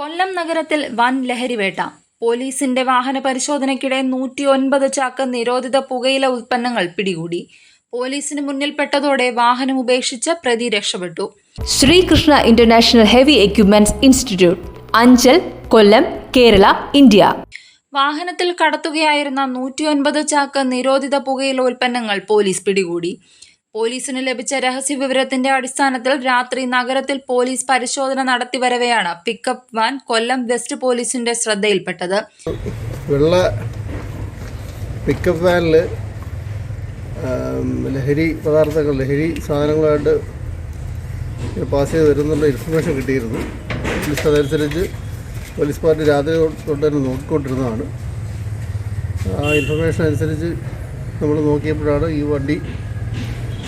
കൊല്ലം നഗരത്തിൽ വൻ ലഹരിവേട്ട പോലീസിന്റെ വാഹന പരിശോധനയ്ക്കിടെ നൂറ്റി ഒൻപത് ചാക്ക് നിരോധിത പുകയില ഉൽപ്പന്നങ്ങൾ പിടികൂടി. പോലീസിന് മുന്നിൽപ്പെട്ടതോടെ വാഹനം ഉപേക്ഷിച്ച് പ്രതി രക്ഷപ്പെട്ടു. Sreekrishna international heavy equipments institute Anchal Kollam Kerala India. വാഹനത്തിൽ കടത്തുകയായിരുന്ന നൂറ്റിയൊൻപത് ചാക്ക് നിരോധിത പുകയില ഉൽപ്പന്നങ്ങൾ പോലീസ് പിടികൂടി. പോലീസിന് ലഭിച്ച രഹസ്യ വിവരത്തിന്റെ അടിസ്ഥാനത്തിൽ രാത്രി നഗരത്തിൽ പോലീസ് പരിശോധന നടത്തി വരവെയാണ് പിക്കപ്പ് വാൻ കൊല്ലം വെസ്റ്റ് പോലീസിന്റെ ശ്രദ്ധയിൽപ്പെട്ടത്. വെള്ള പിക്കപ്പ് വാനിൽ ലഹരി പദാർത്ഥങ്ങൾ ലഹരി സാധനങ്ങളായിട്ട് പാസ് ചെയ്ത് വരുന്നുള്ള ഇൻഫർമേഷൻ കിട്ടിയിരുന്നു. പോലീസ് അതനുസരിച്ച് പോലീസ് പാർട്ടി രാത്രി തൊട്ട് തന്നെ നോക്കിക്കൊണ്ടിരുന്നതാണ്. ആ ഇൻഫർമേഷൻ അനുസരിച്ച് നമ്മൾ നോക്കിയപ്പോഴാണ് ഈ വണ്ടി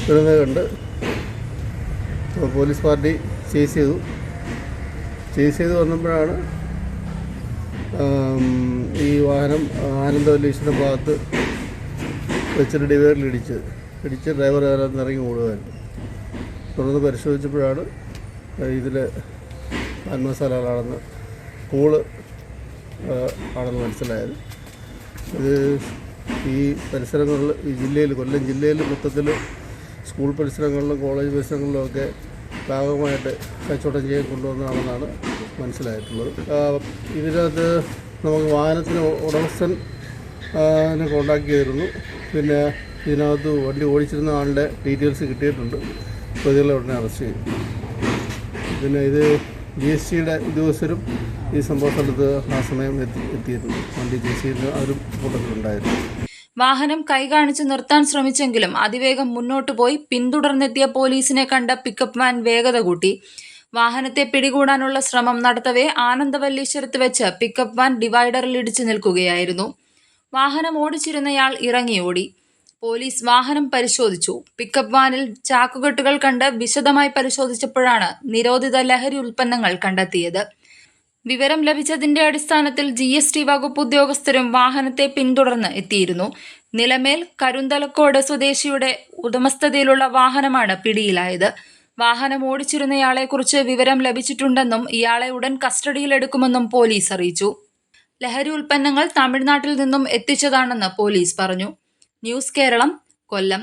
വരുന്നത് കണ്ട് പോലീസ് പാർട്ടി ചേസ് ചെയ്തു. ചേസ് ചെയ്ത് വന്നപ്പോഴാണ് ഈ വാഹനം ആനന്ദവല്ലീശ്വരം ഭാഗത്ത് വെച്ചിട്ട് ഡിവൈഡറിൽ ഇടിച്ച് ഇടിച്ച് ഡ്രൈവർ അതിനകത്ത് ഇറങ്ങി ഓടുകയായിരുന്നു. തുടർന്ന് പരിശോധിച്ചപ്പോഴാണ് ഇതിൽ ആത്മസാലാണെന്ന് കൂൾ ആ, ആണെന്ന് മനസ്സിലായത്. ഇത് ഈ പരിസരങ്ങളിൽ ഈ ജില്ലയിൽ കൊല്ലം ജില്ലയിൽ മൊത്തത്തിൽ സ്കൂൾ പരിസരങ്ങളിലും കോളേജ് പരിസരങ്ങളിലും ഒക്കെ ഭാഗമായിട്ട് കച്ചവടം ചെയ്യാൻ കൊണ്ടുവന്നതാണെന്നാണ് മനസ്സിലായിട്ടുള്ളത്. ഇതിനകത്ത് നമുക്ക് വാഹനത്തിന് ഉടമസ്ഥൻ കോണ്ടാക്ട് ചെയ്തിരുന്നു. പിന്നെ ഇതിനകത്ത് വണ്ടി ഓടിച്ചിരുന്ന ആളുടെ ഡീറ്റെയിൽസ് കിട്ടിയിട്ടുണ്ട്. പ്രതികളെ ഉടനെ അറസ്റ്റ് ചെയ്തു. പിന്നെ ഇത് ജി എസ് ടിയുടെ ഉദ്യോഗസ്ഥരും ഈ സംഭവ സ്ഥലത്ത് ആ സമയം എത്തി എത്തിയിരുന്നു വണ്ടി ജി എസ് ടിയിൽ അവരും കൂട്ടത്തിലുണ്ടായിരുന്നു വാഹനം കൈകാണിച്ച് നിർത്താൻ ശ്രമിച്ചെങ്കിലും അതിവേഗം മുന്നോട്ടു പോയി പിന്തുടർന്നെത്തിയ പോലീസിനെ കണ്ട പിക്കപ്പ് വാൻ വേഗത കൂട്ടി. വാഹനത്തെ പിടികൂടാനുള്ള ശ്രമം നടത്തവേ ആനന്ദവല്ലീശ്വരത്ത് വെച്ച് പിക്കപ്പ് വാൻ ഡിവൈഡറിൽ ഇടിച്ചു നിൽക്കുകയായിരുന്നു. വാഹനം ഓടിച്ചിരുന്നയാൾ ഇറങ്ങിയോടി പോലീസ് വാഹനം പരിശോധിച്ചു. പിക്കപ്പ് വാനിൽ ചാക്കുകെട്ടുകൾ കണ്ട് വിശദമായി പരിശോധിച്ചപ്പോഴാണ് നിരോധിത ലഹരി ഉൽപ്പന്നങ്ങൾ കണ്ടെത്തിയത്. വിവരം ലഭിച്ചതിന്റെ അടിസ്ഥാനത്തിൽ ജി എസ് ടി വകുപ്പ് ഉദ്യോഗസ്ഥരും വാഹനത്തെ പിന്തുടർന്ന് എത്തിയിരുന്നു. നിലമേൽ കരുന്തലക്കോട് സ്വദേശിയുടെ ഉടമസ്ഥതയിലുള്ള വാഹനമാണ് പിടിയിലായത്. വാഹനം ഓടിച്ചിരുന്നയാളെക്കുറിച്ച് വിവരം ലഭിച്ചിട്ടുണ്ടെന്നും ഇയാളെ ഉടൻ കസ്റ്റഡിയിലെടുക്കുമെന്നും പോലീസ് അറിയിച്ചു. ലഹരി ഉൽപ്പന്നങ്ങൾ തമിഴ്നാട്ടിൽ നിന്നും എത്തിച്ചതാണെന്ന് പോലീസ് പറഞ്ഞു. News Keralam Kollam.